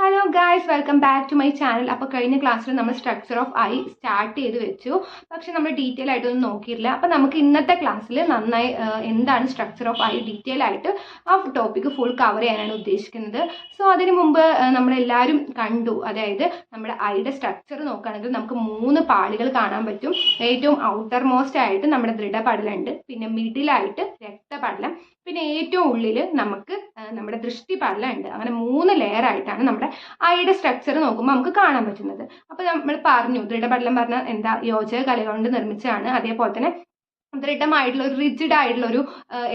Hello guys welcome back to my channel അപ്പോൾ കഴിഞ്ഞ ക്ലാസ്സിൽ നമ്മൾ സ്ട്രക്ചർ ഓഫ് ഐ സ്റ്റാർട്ട് ചെയ്ത് വെച്ചു. പക്ഷെ നമ്മൾ ഡീറ്റെയിൽ ആയിട്ടൊന്നും നോക്കിയില്ല അപ്പോൾ നമുക്ക് ഇന്നത്തെ ക്ലാസ്സിൽ നന്നായി എന്താണ് സ്ട്രക്ചർ ഓഫ് ഐ ഡീറ്റെയിൽ ആയിട്ട് ആ ടോപ്പിക്ക് ഫുൾ കവർ ചെയ്യാനാണ് ഉദ്ദേശിക്കുന്നത്. സോ അതിന് മുമ്പ് നമ്മളെല്ലാവരും കണ്ടു. അതായത് നമ്മുടെ ഐയുടെ സ്ട്രക്ചർ നോക്കുകയാണെങ്കിൽ നമുക്ക് മൂന്ന് പാളികൾ കാണാൻ പറ്റും. ഏറ്റവും ഔട്ടർ മോസ്റ്റ് ആയിട്ട് നമ്മുടെ ദൃഢപടലുണ്ട്. പിന്നെ മിഡിലായിട്ട് രക്തപടലം. പിന്നെ ഏറ്റവും ഉള്ളിൽ നമുക്ക് നമ്മുടെ പല്ല ഉണ്ട് അങ്ങനെ മൂന്ന് ലെയർ ആയിട്ടാണ് നമ്മുടെ ഐയുടെ സ്ട്രക്ചർ നോക്കുമ്പോൾ നമുക്ക് കാണാൻ പറ്റുന്നത്. അപ്പോൾ നമ്മൾ പറഞ്ഞു ദൃഢപടലം പറഞ്ഞ എന്താ യോജക കലകൾ കൊണ്ട് നിർമ്മിച്ചതാണ്. അതേപോലെ തന്നെ ദൃഢമായിട്ടുള്ള ഒരു റിജിഡ് ആയിട്ടുള്ള ഒരു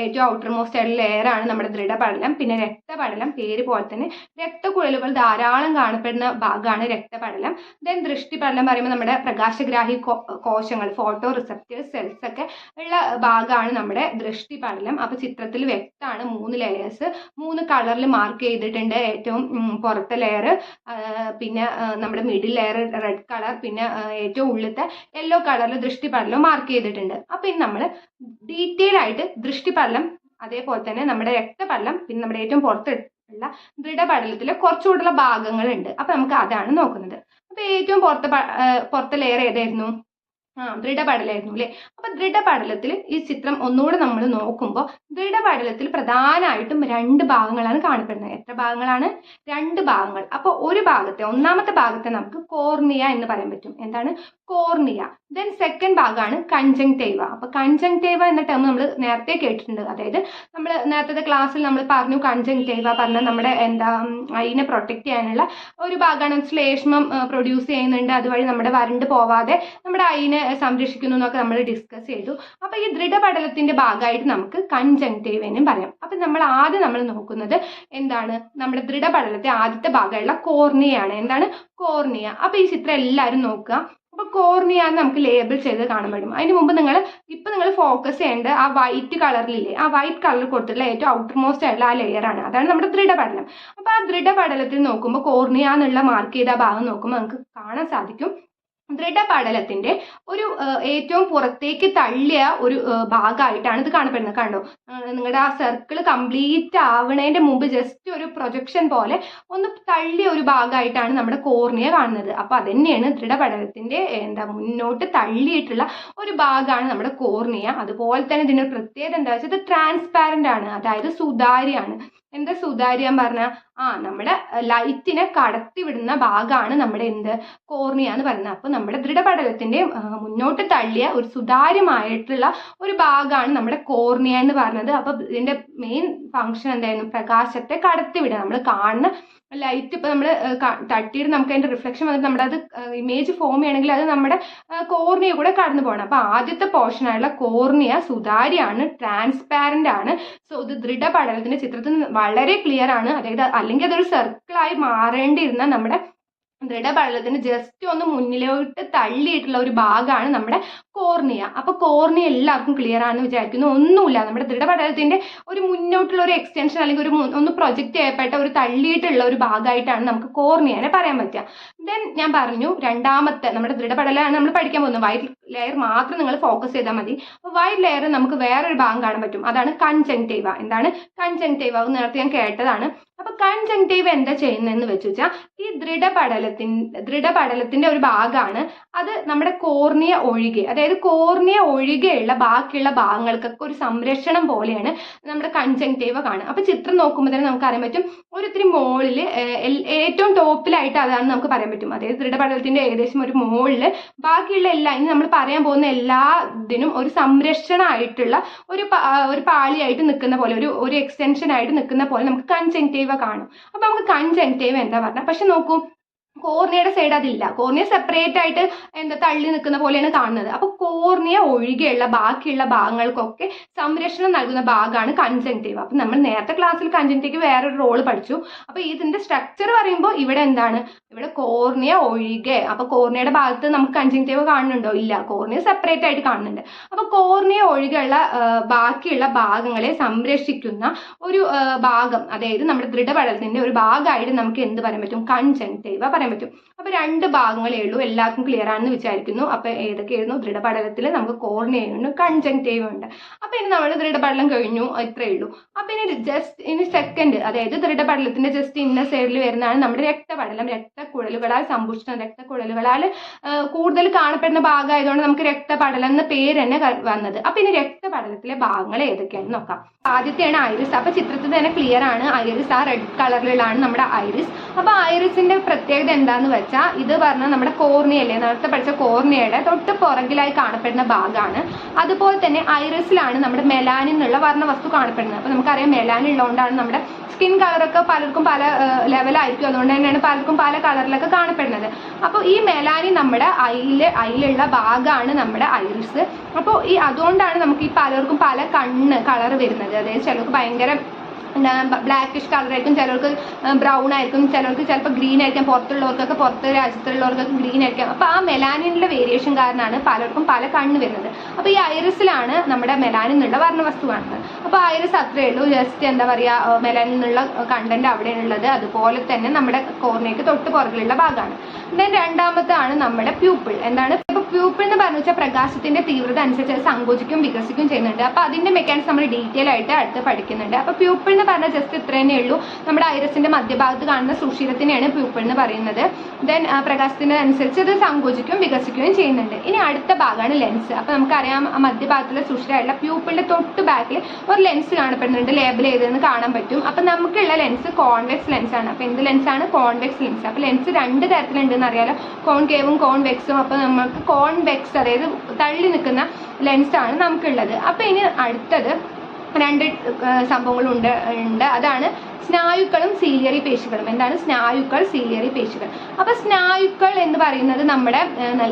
ഏറ്റവും ഔട്ടർ മോസ്റ്റ് ആയിട്ടുള്ള ലെയർ ആണ് നമ്മുടെ ദൃഢപടലം പിന്നെ രക്തപടലം പേര് പോലെ തന്നെ രക്തക്കുഴലുകൾ ധാരാളം കാണപ്പെടുന്ന ഭാഗമാണ് രക്തപടലം ദെൻ ദൃഷ്ടിപടലം പറയുമ്പോൾ നമ്മുടെ പ്രകാശഗ്രാഹി കോശങ്ങൾ ഫോട്ടോ റിസപ്റ്റേഴ്സ് സെൽസ് ഒക്കെ ഉള്ള ഭാഗമാണ് നമ്മുടെ ദൃഷ്ടിപടലം അപ്പോൾ ചിത്രത്തിൽ വ്യക്തമാണ് മൂന്ന് ലെയേഴ്സ് മൂന്ന് കളറിൽ മാർക്ക് ചെയ്തിട്ടുണ്ട് ഏറ്റവും പുറത്തെ ലെയർ പിന്നെ നമ്മുടെ മിഡിൽ ലെയർ റെഡ് കളർ പിന്നെ ഏറ്റവും ഉള്ളിലത്തെ യെല്ലോ കളറിൽ ദൃഷ്ടിപടലം മാർക്ക് ചെയ്തിട്ടുണ്ട്. അപ്പോൾ നമ്മൾ ഡീറ്റെയിൽ ആയിട്ട് ദൃഷ്ടിപടലം അതേപോലെ തന്നെ നമ്മുടെ രക്തപടലം പിന്നെ നമ്മുടെ ഏറ്റവും പുറത്തുള്ള ദൃഢപടലത്തിൽ കുറച്ചുകൂടുള്ള ഭാഗങ്ങളുണ്ട്. അപ്പോൾ നമുക്ക് അതാണ് നോക്കുന്നത്. അപ്പോൾ ഏറ്റവും പുറത്തെ പുറത്തെ ലെയർ ഏതായിരുന്നു? ആ ദൃഢപടലായിരുന്നു അല്ലേ? അപ്പൊ ദൃഢപടലത്തിൽ ഈ ചിത്രം ഒന്നുകൂടെ നമ്മൾ നോക്കുമ്പോൾ ദൃഢപടലത്തിൽ പ്രധാനമായിട്ടും രണ്ട് ഭാഗങ്ങളാണ് കാണപ്പെടുന്നത്. എത്ര ഭാഗങ്ങളാണ്? രണ്ട് ഭാഗങ്ങൾ. അപ്പോൾ ഒരു ഭാഗത്തെ ഒന്നാമത്തെ ഭാഗത്തെ നമുക്ക് കോർണിയ എന്ന് പറയാൻ പറ്റും. എന്താണ്? കോർണിയ ദെൻ സെക്കൻഡ് ഭാഗമാണ് കഞ്ചങ്ടേവ അപ്പൊ കഞ്ചങ്ടേവ എന്ന ടേം നമ്മൾ നേരത്തെ കേട്ടിട്ടുണ്ട്. അതായത് നമ്മൾ നേരത്തെ ക്ലാസ്സിൽ നമ്മൾ പറഞ്ഞു കഞ്ചങ്ടേവ പറഞ്ഞ നമ്മുടെ എന്താ അതിനെ പ്രൊട്ടക്ട് ചെയ്യാനുള്ള ഒരു ഭാഗമാണ് ശ്ലേഷ്മം പ്രൊഡ്യൂസ് ചെയ്യുന്നുണ്ട്. അതുവഴി നമ്മുടെ വരണ്ട് പോവാതെ നമ്മുടെ അയിനെ സംരക്ഷിക്കുന്നു എന്നൊക്കെ നമ്മൾ ഡിസ്കസ് ചെയ്തു. അപ്പോൾ ഈ ദൃഢപടലത്തിന്റെ ഭാഗമായിട്ട് നമുക്ക് കൺജങ്ടൈവ് എന്നും പറയാം. അപ്പം നമ്മൾ ആദ്യം നമ്മൾ നോക്കുന്നത് എന്താണ്? നമ്മുടെ ദൃഢപടലത്തെ ആദ്യത്തെ ഭാഗമുള്ള കോർണിയാണ് എന്താണ്? കോർണിയ അപ്പോൾ ഈ ചിത്രം എല്ലാവരും നോക്കുക. അപ്പോൾ കോർണിയ എന്ന് നമുക്ക് ലേബിൾ ചെയ്ത് കാണാൻ പറ്റും. അതിന് മുമ്പ് നിങ്ങൾ ഇപ്പം നിങ്ങൾ ഫോക്കസ് ചെയ്യേണ്ട ആ വൈറ്റ് കളറിലില്ലേ ആ വൈറ്റ് കളർ കൊടുത്തിട്ടുള്ള ഏറ്റവും ഔട്ടർ മോസ്റ്റ് ആയിട്ടുള്ള ആ ലെയർ ആണ്. അതാണ് നമ്മുടെ ദൃഢപടലം അപ്പോൾ ആ ദൃഢപടലത്തിൽ നോക്കുമ്പോൾ കോർണിയ എന്നുള്ള മാർക്ക് ചെയ്ത ഭാഗം നോക്കുമ്പോൾ നമുക്ക് കാണാൻ സാധിക്കും. ദൃഢപടലത്തിന്റെ ഒരു ഏറ്റവും പുറത്തേക്ക് തള്ളിയ ഒരു ഭാഗമായിട്ടാണ് ഇത് കാണപ്പെടുന്നത്. കണ്ടോ? നിങ്ങളുടെ ആ സർക്കിൾ കംപ്ലീറ്റ് ആവണേന്റെ മുമ്പ് ജസ്റ്റ് ഒരു പ്രൊജക്ഷൻ പോലെ ഒന്ന് തള്ളിയ ഒരു ഭാഗമായിട്ടാണ് നമ്മുടെ കോർണിയ കാണുന്നത്. അപ്പൊ അതന്നെയാണ് ദൃഢപടലത്തിന്റെ എന്താ മുന്നോട്ട് തള്ളിയിട്ടുള്ള ഒരു ഭാഗമാണ് നമ്മുടെ കോർണിയ അതുപോലെ തന്നെ ഇതിന്റെ പ്രത്യേകത എന്താ വെച്ചാൽ ഇത് ട്രാൻസ്പാരന്റ് ആണ്. അതായത് സുതാര്യമാണ്. എന്താ സുതാര്യം പറഞ്ഞാൽ ആ നമ്മുടെ ലൈറ്റിനെ കടത്തിവിടുന്ന ഭാഗമാണ് നമ്മുടെ എന്ത്? കോർണിയ എന്ന് പറയുന്നത്. അപ്പോൾ നമ്മുടെ ദൃഢപടലത്തിന്റെ മുന്നോട്ട് തള്ളിയ ഒരു സുതാര്യമായിട്ടുള്ള ഒരു ഭാഗമാണ് നമ്മുടെ കോർണിയ എന്ന് പറഞ്ഞത്. അപ്പോൾ ഇതിന്റെ മെയിൻ ഫങ്ഷൻ എന്തായിരുന്നു? പ്രകാശത്തെ കടത്തിവിടുക നമ്മൾ കാണുന്ന ലൈറ്റ് ഇപ്പൊ നമ്മൾ തട്ടിയിട്ട് നമുക്ക് അതിന്റെ റിഫ്ലക്ഷൻ വന്നിട്ട് നമ്മുടെ അത് ഇമേജ് ഫോം ചെയ്യണമെങ്കിൽ അത് നമ്മുടെ കോർണിയ കൂടെ കടന്നു പോകണം. അപ്പൊ ആദ്യത്തെ പോർഷൻ ആയിട്ടുള്ള കോർണിയ സുതാര്യമാണ് ട്രാൻസ്പാരന്റ് ആണ്. സോ ഇത് ദൃഢപടലത്തിന്റെ ചിത്രത്തിൽ വളരെ ക്ലിയർ ആണ്. അതായത് അല്ലെങ്കിൽ അതൊരു സർക്കിളായി മാറേണ്ടിയിരുന്ന നമ്മുടെ ദൃഢപടലത്തിന് ജസ്റ്റ് ഒന്ന് മുന്നിലോട്ട് തള്ളിയിട്ടുള്ള ഒരു ഭാഗമാണ് നമ്മുടെ കോർണിയ അപ്പൊ കോർണിയ എല്ലാവർക്കും ക്ലിയർ ആണെന്ന് വിചാരിക്കുന്നു. ഒന്നുമില്ല. നമ്മുടെ ദൃഢപടലത്തിന്റെ ഒരു മുന്നോട്ടുള്ള ഒരു എക്സ്റ്റൻഷൻ അല്ലെങ്കിൽ ഒരു ഒന്ന് പ്രൊജക്റ്റ് ചെയ്യപ്പെട്ട ഒരു തള്ളിയിട്ടുള്ള ഒരു ഭാഗമായിട്ടാണ് നമുക്ക് കോർണിയനെ പറയാൻ പറ്റുക. ദെൻ ഞാൻ പറഞ്ഞു രണ്ടാമത്തെ നമ്മുടെ ദൃഢപടലാണ് നമ്മൾ പഠിക്കാൻ പോകുന്നത്. വൈറ്റ് ലെയർ മാത്രം നിങ്ങൾ ഫോക്കസ് ചെയ്താൽ മതി. അപ്പോൾ വൈറ്റ് ലെയർ നമുക്ക് വേറൊരു ഭാഗം കാണാൻ പറ്റും. അതാണ് കൺജങ്ടൈവ എന്താണ് കൺജങ്ടൈവ അത് നേരത്തെ ഞാൻ കേട്ടതാണ്. അപ്പൊ കൺജങ്ടൈവ എന്താ ചെയ്യുന്നതെന്ന് വെച്ച് വെച്ചാൽ ഈ ദൃഢപടലത്തിൻ ദൃഢപടലത്തിന്റെ ഒരു ഭാഗമാണ്. അത് നമ്മുടെ കോർണിയ ഒഴികെ അതായത് കോർണിയ ഒഴികെയുള്ള ബാക്കിയുള്ള ഭാഗങ്ങൾക്കൊക്കെ ഒരു സംരക്ഷണം പോലെയാണ് നമ്മുടെ കൺജങ്ടൈവ കാണുക. അപ്പൊ ചിത്രം നോക്കുമ്പോൾ തന്നെ നമുക്ക് അറിയാൻ പറ്റും ഒരു ഇത്തിരി മോളിൽ ഏറ്റവും ടോപ്പിലായിട്ട് അതാണ് നമുക്ക് പറയാൻ പറ്റും. അതായത് ദൃഢപടലത്തിന്റെ ഏകദേശം ഒരു മുകളിൽ ബാക്കിയുള്ള എല്ലാ ഇനി നമ്മൾ പറയാൻ പോകുന്ന എല്ലാ ഇതിനും ഒരു സംരക്ഷണമായിട്ടുള്ള ഒരു ഒരു പാളിയായിട്ട് നിൽക്കുന്ന പോലെ ഒരു ഒരു എക്സ്റ്റൻഷൻ ആയിട്ട് നിൽക്കുന്ന പോലെ നമുക്ക് കൺജങ്ടൈവ കാണും. അപ്പൊ നമുക്ക് കൺജങ്ടൈവ എന്താ പറഞ്ഞാൽ പക്ഷെ നോക്കൂ കോർണിയയുടെ സൈഡ് അതില്ല. കോർണിയ സെപ്പറേറ്റ് ആയിട്ട് എന്താ തള്ളി നിൽക്കുന്ന പോലെയാണ് കാണുന്നത്. അപ്പൊ കോർണിയ ഒഴികെയുള്ള ബാക്കിയുള്ള ഭാഗങ്ങൾക്കൊക്കെ സംരക്ഷണം നൽകുന്ന ഭാഗമാണ് കൺജങ്ക്റ്റീവ് അപ്പൊ നമ്മൾ നേരത്തെ ക്ലാസ്സിൽ കൺജങ്ടീവ് വേറൊരു റോൾ പഠിച്ചു. അപ്പൊ ഇതിന്റെ സ്ട്രക്ചർ പറയുമ്പോൾ ഇവിടെ എന്താണ്? ഇവിടെ കോർണിയ ഒഴികെ. അപ്പൊ കോർണിയയുടെ ഭാഗത്ത് നമുക്ക് കൺജങ്ക്റ്റീവ് കാണുന്നുണ്ടോ? ഇല്ല. കോർണിയ സെപ്പറേറ്റ് ആയിട്ട് കാണുന്നുണ്ട്. അപ്പൊ കോർണിയ ഒഴികെയുള്ള ബാക്കിയുള്ള ഭാഗങ്ങളെ സംരക്ഷിക്കുന്ന ഒരു ഭാഗം അതായത് നമ്മുടെ ദൃഢപടലത്തിന്റെ ഒരു ഭാഗമായിട്ട് നമുക്ക് എന്ത് പറയാൻ പറ്റും? കൺജങ്ടൈവ പറയാൻ പറയാൻ പറ്റും അപ്പൊ രണ്ട് ഭാഗങ്ങളേ ഉള്ളൂ. എല്ലാവർക്കും ക്ലിയർ ആണെന്ന് വിചാരിക്കുന്നു. അപ്പൊ ഏതൊക്കെയായിരുന്നു? ദൃഢപടലത്തിൽ നമുക്ക് കോർണിയുണ്ട് കൺജങ്റ്റീവ് ഉണ്ട്. അപ്പോൾ ഇനി നമ്മൾ ദൃഢപടലം കഴിഞ്ഞു. ഇത്രയേ ഉള്ളൂ. അപ്പോൾ ഇനി ജസ്റ്റ് ഇനി സെക്കൻഡ് അതായത് ദൃഢപടലത്തിന്റെ ജസ്റ്റ് ഇന്ന സൈഡിൽ വരുന്നതാണ് നമ്മുടെ രക്തപടലം രക്തക്കുഴലുകളാൽ സമ്പുഷ്ടം. രക്തക്കുഴലുകളാൽ കൂടുതൽ കാണപ്പെടുന്ന ഭാഗമായതുകൊണ്ട് നമുക്ക് രക്തപടലം എന്ന പേര് തന്നെ വന്നത്. അപ്പോൾ ഇനി രക്തപടലത്തിലെ ഭാഗങ്ങൾ ഏതൊക്കെയാണെന്ന് നോക്കാം. ആദ്യത്തെയാണ് ഐറിസ് അപ്പോൾ ചിത്രത്തിൽ തന്നെ ക്ലിയർ ആണ്. ഐറിസ് ആ റെഡ് കളറിലാണ് നമ്മുടെ ഐറിസ് അപ്പോൾ ഐറിസിന്റെ പ്രത്യേകത എന്താന്ന് വെച്ചാൽ ഇത് പറഞ്ഞ നമ്മുടെ കോർണിയല്ലേ? നേരത്തെ പഠിച്ച കോർണിയയുടെ തൊട്ട് പുറകിലായി കാണപ്പെടുന്ന ഭാഗമാണ് അതുപോലെ തന്നെ ഐറിസിലാണ് നമ്മുടെ മെലാനിൻ എന്നുള്ള വർണവസ്തു കാണപ്പെടുന്നത്. അപ്പൊ നമുക്കറിയാം മെലാനിൻ ഉള്ളതുകൊണ്ടാണ് നമ്മുടെ സ്കിൻ കളറൊക്കെ പലർക്കും പല ലെവലായിരിക്കും. അതുകൊണ്ട് തന്നെയാണ് പലർക്കും പല കളറിലൊക്കെ കാണപ്പെടുന്നത്. അപ്പോൾ ഈ മെലാനിൻ നമ്മുടെ അയിൽ ഐലുള്ള ഭാഗമാണ് നമ്മുടെ ഐറിസ്. അപ്പോൾ ഈ അതുകൊണ്ടാണ് നമുക്ക് ഈ പലർക്കും പല കണ്ണ് കളർ വരുന്നത്. അതായത് ചിലർക്ക് ഭയങ്കര ബ്ലാക്കിഷ് കളറായിരിക്കും ചിലർക്ക് ബ്രൗൺ ആയിരിക്കും. ചിലർക്ക് ചിലപ്പോൾ ഗ്രീൻ ആയിരിക്കാം. പുറത്തുള്ളവർക്കൊക്കെ പുറത്ത് രാജ്യത്തുള്ളവർക്കൊക്കെ ഗ്രീൻ ആയിരിക്കാം. അപ്പോൾ ആ മെലാനിന്റെ വേരിയേഷൻ കാരണമാണ് പലർക്കും പല കണ്ണ് വരുന്നത്. അപ്പോൾ ഈ ഐറിസിലാണ് നമ്മുടെ മെലാനിൻ എന്നുള്ള വർണവസ്തു കാണുന്നത്. അപ്പോൾ ഐറിസ് അത്രയേ ഉള്ളൂ. ജസ്റ്റ് എന്താ പറയുക മെലാനിൻ എന്നുള്ള കണ്ടന്റ് അവിടെയാണുള്ളത്. അതുപോലെ തന്നെ നമ്മുടെ കോർണയ്ക്ക് തൊട്ട് പുറകിലുള്ള ഭാഗമാണ്. ദെൻ രണ്ടാമത്താണ് നമ്മുടെ പ്യൂപ്പിൾ എന്താണ് പ്യൂപ്പിൾ എന്ന് പറഞ്ഞു വെച്ചാൽ പ്രകാശത്തിന്റെ തീവ്രത അനുസരിച്ച് അത് സങ്കോചിക്കും വികസിക്കും ചെയ്യുന്നുണ്ട്. അപ്പോൾ അതിന്റെ മെക്കാനിക്സ് നമ്മൾ ഡീറ്റെയിൽ ആയിട്ട് അടുത്ത് പഠിക്കുന്നുണ്ട്. അപ്പോൾ പ്യൂപ്പിൾ എന്ന് പറഞ്ഞ ജസ്റ്റ് ഇത്ര തന്നെ ഉള്ളൂ. നമ്മുടെ ഐറസിന്റെ മധ്യഭാഗത്ത് കാണുന്ന സുഷിരത്തിനെയാണ് പ്യൂപ്പിൾ എന്ന് പറയുന്നത്. ദെൻ പ്രകാശത്തിന്റെ അനുസരിച്ച് അത് സങ്കോചിക്കും വികസിക്കുകയും ചെയ്യുന്നുണ്ട്. ഇനി അടുത്ത ഭാഗമാണ് ലെൻസ് അപ്പോൾ നമുക്കറിയാം ആ മധ്യഭാഗത്തുള്ള സുഷിരമായിട്ടുള്ള പ്യൂപ്പിളിന്റെ തൊട്ട് ബാക്കിൽ ഒരു ലെൻസ് കാണപ്പെടുന്നുണ്ട്. ലേബൽ ചെയ്തതെന്ന് കാണാൻ പറ്റും. അപ്പോൾ നമുക്കുള്ള ലെൻസ് കോൺവെക്സ് ലെൻസ് ആണ്. അപ്പോൾ എന്ത് ലെൻസ് ആണ്? കോൺവെക്സ് ലെൻസ് അപ്പോൾ ലെൻസ് രണ്ട് തരത്തിലുണ്ടെന്ന് അറിയാലോ കോൺകേവും കോൺവെക്സും അപ്പോൾ നമുക്ക് കോൺവെക്സ് അതായത് തള്ളി നിൽക്കുന്ന ലെൻസാണ് നമുക്കുള്ളത്. അപ്പോൾ ഇനി അടുത്തത് രണ്ട് സംഭവങ്ങളുണ്ട് ഉണ്ട്. അതാണ് സ്നായുക്കളും സീലിയറി പേശികളും. എന്താണ് സ്നായുക്കൾ സീലിയറി പേശികൾ? അപ്പൊ സ്നായുക്കൾ എന്ന് പറയുന്നത് നമ്മുടെ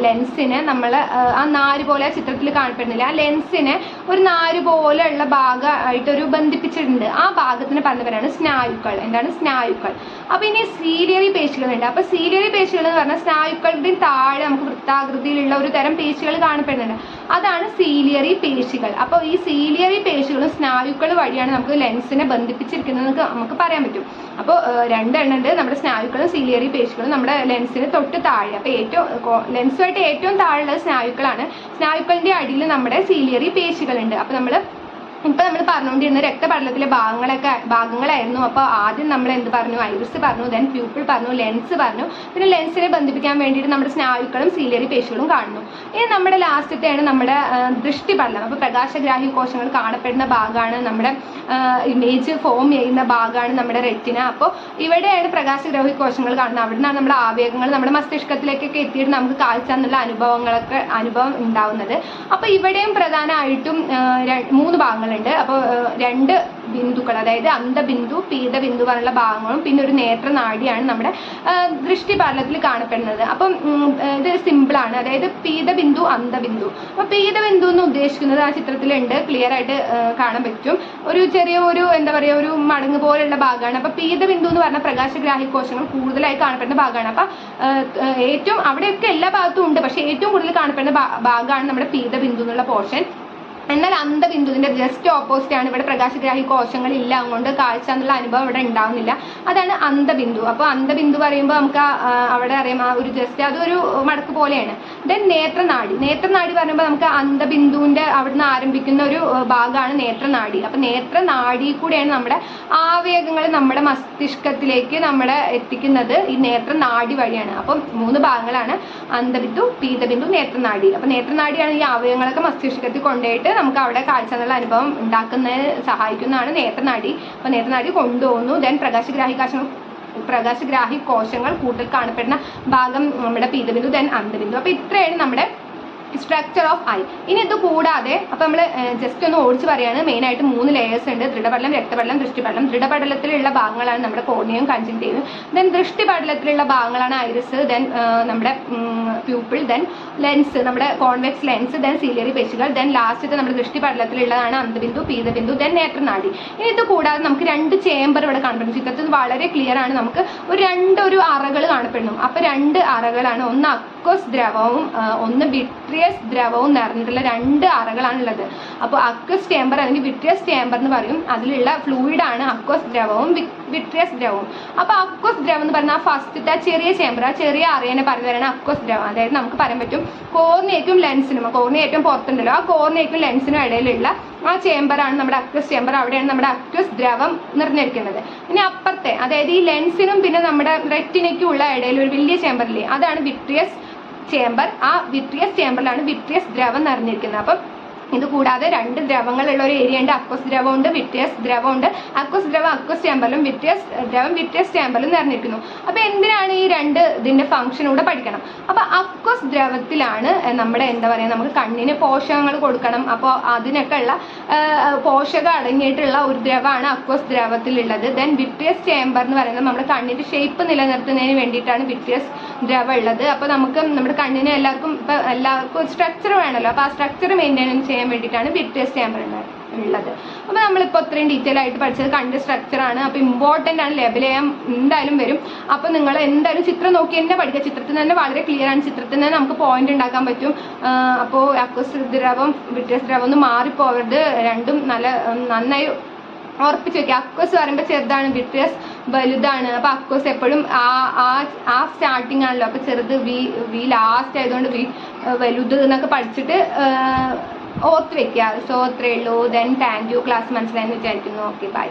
ലെൻസിനെ നമ്മൾ ആ നാര് പോലെ ആ ചിത്രത്തിൽ കാണപ്പെടുന്നില്ല. ആ ലെൻസിനെ ഒരു നാര് പോലെയുള്ള ഭാഗമായിട്ടൊരു ബന്ധിപ്പിച്ചിട്ടുണ്ട്. ആ ഭാഗത്തിന് പറഞ്ഞവരാണ് സ്നായുക്കൾ. എന്താണ് സ്നായുക്കൾ? അപ്പൊ ഇനി സീലിയറി പേശികളുണ്ട്. അപ്പൊ സീലിയറി പേശികൾ എന്ന് പറഞ്ഞാൽ സ്നായുക്കളുടെ താഴെ നമുക്ക് വൃത്താകൃതിയിലുള്ള ഒരു തരം പേശികൾ കാണപ്പെടുന്നുണ്ട്. അതാണ് സീലിയറി പേശികൾ. അപ്പോൾ ഈ സീലിയറി പേശികളും സ്നായുക്കൾ വഴിയാണ് നമുക്ക് ലെൻസിനെ ബന്ധിപ്പിച്ചിരിക്കുന്നത്. നമുക്ക് പറയാൻ പറ്റും. അപ്പോൾ രണ്ടെണ്ണം ഉണ്ട് നമ്മുടെ സ്നായുക്കളും സിലിയറി പേശികളും നമ്മുടെ ലെൻസിന് തൊട്ട് താഴെ. അപ്പോൾ ഏറ്റവും ലെൻസുമായിട്ട് ഏറ്റവും താഴെയുള്ളത് സ്നായുക്കളാണ്. സ്നായുക്കളുടെ അടിയിൽ നമ്മുടെ സീലിയറി പേശികളുണ്ട് അപ്പോൾ നമ്മൾ ഇപ്പൊ നമ്മൾ പറഞ്ഞുകൊണ്ടിരുന്ന രക്തപടലത്തിലെ ഭാഗങ്ങളൊക്കെ ഭാഗങ്ങളായിരുന്നു. അപ്പോൾ ആദ്യം നമ്മൾ എന്ത് പറഞ്ഞു? ഐറിസ് പറഞ്ഞു ദെൻ പ്യൂപ്പിൾ പറഞ്ഞു ലെൻസ് പറഞ്ഞു. പിന്നെ ലെൻസിനെ ബന്ധിപ്പിക്കാൻ വേണ്ടിയിട്ട് നമ്മുടെ സ്നായുക്കളും സീലിയറി പേശികളും കാണുന്നു. ഇനി നമ്മുടെ ലാസ്റ്റത്തെയാണ് നമ്മുടെ ദൃഷ്ടിപടലം അപ്പോൾ പ്രകാശഗ്രാഹി കോശങ്ങൾ കാണപ്പെടുന്ന ഭാഗമാണ് നമ്മുടെ ഇമേജ് ഫോം ചെയ്യുന്ന ഭാഗമാണ് നമ്മുടെ റെറ്റിന അപ്പോൾ ഇവിടെയാണ് പ്രകാശഗ്രാഹി കോശങ്ങൾ കാണുന്നത്. അവിടെ നിന്നാണ് നമ്മുടെ ആവേഗങ്ങൾ നമ്മുടെ മസ്തിഷ്കത്തിലേക്കൊക്കെ എത്തിയിട്ട് നമുക്ക് കാഴ്ച എന്നുള്ള അനുഭവങ്ങളൊക്കെ അനുഭവം ഉണ്ടാവുന്നത്. അപ്പോൾ ഇവിടെയും പ്രധാനമായിട്ടും മൂന്ന് ഭാഗങ്ങൾ ഭാഗങ്ങളുണ്ട് അപ്പോൾ രണ്ട് ബിന്ദുക്കൾ അതായത് അന്തബിന്ദു പീതബിന്ദു പറഞ്ഞുള്ള ഭാഗങ്ങളും പിന്നെ ഒരു നേത്രനാടിയാണ് നമ്മുടെ ദൃഷ്ടിപാലത്തിൽ കാണപ്പെടുന്നത്. അപ്പം ഇത് സിമ്പിളാണ് അതായത് പീതബിന്ദു അന്തബിന്ദു. അപ്പോൾ പീതബിന്ദു എന്ന് ഉദ്ദേശിക്കുന്നത് ആ ചിത്രത്തിലുണ്ട്. ക്ലിയർ ആയിട്ട് കാണാൻ പറ്റും. ഒരു ചെറിയ ഒരു എന്താ പറയുക ഒരു മടങ്ങ് പോലെയുള്ള ഭാഗമാണ്. അപ്പോൾ പീതബിന്ദു എന്ന് പറഞ്ഞാൽ പ്രകാശഗ്രാഹി കോശങ്ങൾ കൂടുതലായി കാണപ്പെടുന്ന ഭാഗമാണ്. അപ്പം ഏറ്റവും അവിടെയൊക്കെ എല്ലാ ഭാഗത്തും ഉണ്ട്. പക്ഷേ ഏറ്റവും കൂടുതൽ കാണപ്പെടുന്ന ഭാഗമാണ് നമ്മുടെ പീതബിന്ദു എന്നുള്ള പോർഷൻ എന്നാൽ അന്ധബിന്ദുവിന്റെ ജസ്റ്റ് ഓപ്പോസിറ്റ് ആണ് ഇവിടെ പ്രകാശഗ്രാഹി കോശങ്ങൾ ഇല്ല. അതുകൊണ്ട് കാഴ്ച എന്നുള്ള അനുഭവം ഇവിടെ ഉണ്ടാവുന്നില്ല. അതാണ് അന്ധബിന്ദു. അപ്പോൾ അന്ധബിന്ദു പറയുമ്പോൾ നമുക്ക് അവിടെ അറിയാം ആ ഒരു ജസ്റ്റ് അതൊരു മടക്ക് പോലെയാണ്. ദെൻ നേത്രനാടി. നേത്രനാടി പറയുമ്പോൾ നമുക്ക് അന്ധബിന്ദുവിന്റെ നിന്ന് ആരംഭിക്കുന്ന ഒരു ഭാഗമാണ് നേത്രനാടി. അപ്പൊ നേത്രനാടി കൂടെയാണ് നമ്മുടെ ആവേഗങ്ങൾ നമ്മുടെ മസ്തിഷ്കത്തിലേക്ക് നമ്മളെ എത്തിക്കുന്നത് ഈ നേത്രനാടി വഴിയാണ്. അപ്പം മൂന്ന് ഭാഗങ്ങളാണ് അന്ധബിന്ദു പീതബിന്ദു നേത്രനാടി. അപ്പൊ നേത്രനാടിയാണ് ഈ ആവേഗങ്ങളൊക്കെ മസ്തിഷ്കത്തിൽ കൊണ്ടുപോയിട്ട് നമുക്ക് അവിടെ കാഴ്ച എന്നുള്ള അനുഭവം ഉണ്ടാക്കുന്നതിന് സഹായിക്കുന്നതാണ് നേത്രനാടി. അപ്പൊ നേത്രനാടി കൊണ്ടുപോകുന്നു ദെൻ പ്രകാശഗ്രാഹി പ്രകാശഗ്രാഹി കോശങ്ങൾ കൂടുതൽ കാണപ്പെടുന്ന ഭാഗം നമ്മുടെ പീതബിന്ദു ദെൻ അന്തബിന്ദു. അപ്പൊ ഇത്രയാണ് നമ്മുടെ സ്ട്രക്ചർ ഓഫ് ഐ ഇനി ഇത് കൂടാതെ അപ്പം നമ്മൾ ജസ്റ്റ് ഒന്ന് ഓടിച്ച് പറയാണ് മെയിനായിട്ട് മൂന്ന് ലെയേഴ്സ് ഉണ്ട്. ദൃഢപടലം രക്തപടലം ദൃഷ്ടിപടലം. ദൃഢപടലത്തിലുള്ള ഭാഗങ്ങളാണ് നമ്മുടെ കോർണിയം കൺജങ്റ്റീവും ദെൻ ദൃഷ്ടിപടലത്തിലുള്ള ഭാഗങ്ങളാണ് ഐറിസ് ദെൻ നമ്മുടെ പ്യൂപ്പിൾ ദെൻ ലെൻസ് നമ്മുടെ കോൺവെക്സ് ലെൻസ് ദെൻ സീലിയറി പേശികൾ ദെൻ ലാസ്റ്റത്തെ നമ്മുടെ ദൃഷ്ടിപടലത്തിലുള്ളതാണ് അന്തബിന്ദു പീതബിന്ദു ദെൻ നേത്രനാടി. ഇനി ഇത് കൂടാതെ നമുക്ക് രണ്ട് ചേംബർ ഇവിടെ കാണപ്പെടുന്നു ചിത്രത്തിൽ വളരെ ക്ലിയർ ആണ്. നമുക്ക് ഒരു രണ്ട് ഒരു അറകൾ കാണപ്പെടുന്നു. അപ്പൊ രണ്ട് അറകളാണ്. ഒന്ന് അക്വസ് ദ്രവവും ഒന്ന് വിട്രിയസ് ദ്രവവും നിറഞ്ഞിട്ടുള്ള രണ്ട് അറകളാണുള്ളത്. അപ്പോൾ അക്വസ് ചേമ്പർ അല്ലെങ്കിൽ വിട്രിയസ് ചേമ്പർ എന്ന് പറയും അതിലുള്ള ഫ്ലൂയിഡ് ആണ് അക്വസ് ദ്രവവും വിട്രിയസ് ദ്രവവും. അപ്പോൾ അക്വസ് ദ്രവം എന്ന് പറഞ്ഞാൽ ഫസ്റ്റത്തെ ചെറിയ ചേമ്പർ ആ ചെറിയ അറിയനെ പറയുന്നവരാണ് അക്വസ് ദ്രവം. അതായത് നമുക്ക് പറയാൻ പറ്റും കോർണേക്കും ലെൻസിനും കോർണിയ ഏറ്റവും പുറത്തുണ്ടല്ലോ ആ കോർണേക്കും ലെൻസിനും ഇടയിലുള്ള ആ ചേമ്പറാണ് നമ്മുടെ അക്വസ് ചേമ്പർ അവിടെയാണ് നമ്മുടെ അക്വസ് ദ്രവം നിർണയിക്കുന്നത്. ഇനി അപ്പുറത്തെ അതായത് ഈ ലെൻസിനും പിന്നെ നമ്മുടെ റെറ്റിനയ്ക്കും ഉള്ള ഇടയിൽ ഒരു വലിയ ചേമ്പറില്ലേ അതാണ് വിട്രിയസ് ചേമ്പർ ആ വിട്രിയസ് ചേമ്പറിലാണ് വിട്രിയസ് ദ്രവം നിറഞ്ഞിരിക്കുന്നത്. അപ്പം ഇത് കൂടാതെ രണ്ട് ദ്രവങ്ങളുള്ള ഒരു ഏരിയ ഉണ്ട്. അക്വസ് ദ്രവമുണ്ട് വിട്രിയസ് ദ്രവമുണ്ട് അക്വസ് ദ്രവം അക്വസ് ചേമ്പറിലും വിട്രിയസ് ദ്രവം വിട്രിയസ് ചേമ്പറിലും നിറഞ്ഞിരിക്കുന്നു. അപ്പൊ എന്തിനാണ് ഈ രണ്ട് ഇതിന്റെ ഫംഗ്ഷൻ കൂടെ പഠിക്കണം? അപ്പൊ അക്വസ് ദ്രവത്തിലാണ് നമ്മുടെ എന്താ പറയാ നമുക്ക് കണ്ണിന് പോഷകങ്ങൾ കൊടുക്കണം. അപ്പൊ അതിനൊക്കെ ഉള്ള പോഷകം അടങ്ങിയിട്ടുള്ള ഒരു ദ്രവമാണ് അക്വസ് ദ്രവത്തിലുള്ളത്. ദെൻ വിട്രിയസ് ചേമ്പർ എന്ന് പറയുന്നത് നമ്മുടെ കണ്ണിന്റെ ഷേപ്പ് നിലനിർത്തുന്നതിന് വേണ്ടിയിട്ടാണ് വിട്രിയസ് ദ്രവം ഉള്ളത്. അപ്പോൾ നമുക്ക് നമ്മുടെ കണ്ണിന് എല്ലാവർക്കും ഇപ്പൊ എല്ലാവർക്കും സ്ട്രക്ചർ വേണമല്ലോ അപ്പോൾ ആ സ്ട്രക്ചർ മെയിന്റെയിൻ ചെയ്യാൻ വേണ്ടിയിട്ടാണ് വിട്രിയസ് പറയുന്നത് ഉള്ളത്. അപ്പോൾ നമ്മളിപ്പോൾ ഇത്രയും ഡീറ്റെയിൽ ആയിട്ട് പഠിച്ചത് കണ്ട് സ്ട്രക്ചർ ആണ്. അപ്പോൾ ഇമ്പോർട്ടന്റ് ആണ്. ലെബൽ ചെയ്യാൻ എന്തായാലും വരും. അപ്പോൾ നിങ്ങൾ എന്തായാലും ചിത്രം നോക്കി തന്നെ പഠിക്കുക. ചിത്രത്തിൽ തന്നെ വളരെ ക്ലിയർ ആണ്. ചിത്രത്തിൽ തന്നെ നമുക്ക് പോയിന്റ് ഉണ്ടാക്കാൻ പറ്റും. അപ്പോൾ അക്വസ് ദ്രവം വിട്രിയസ് ദ്രവം ഒന്നും മാറിപ്പോവരുത്. രണ്ടും നല്ല നന്നായി ഉറപ്പിച്ച് വെക്കുക. അക്വസ് പറയുമ്പോൾ ചെറുതാണ്. വിട്രിയസ് വലുതാണ്. അപ്പൊ അഫ്കോഴ്സ് എപ്പോഴും ആ ആ ആ സ്റ്റാർട്ടിങ് ആണല്ലോ. അപ്പൊ ചെറുത് വി വി ലാസ്റ്റ് ആയതുകൊണ്ട് വി വലുത് എന്നൊക്കെ പഠിച്ചിട്ട് ഓർത്ത് വെക്കുക സോ അത്രേ ഉള്ളൂ. ദെൻ താങ്ക് യു ക്ലാസ് മനസ്സിലായെന്ന് വിചാരിക്കുന്നു. Okay bye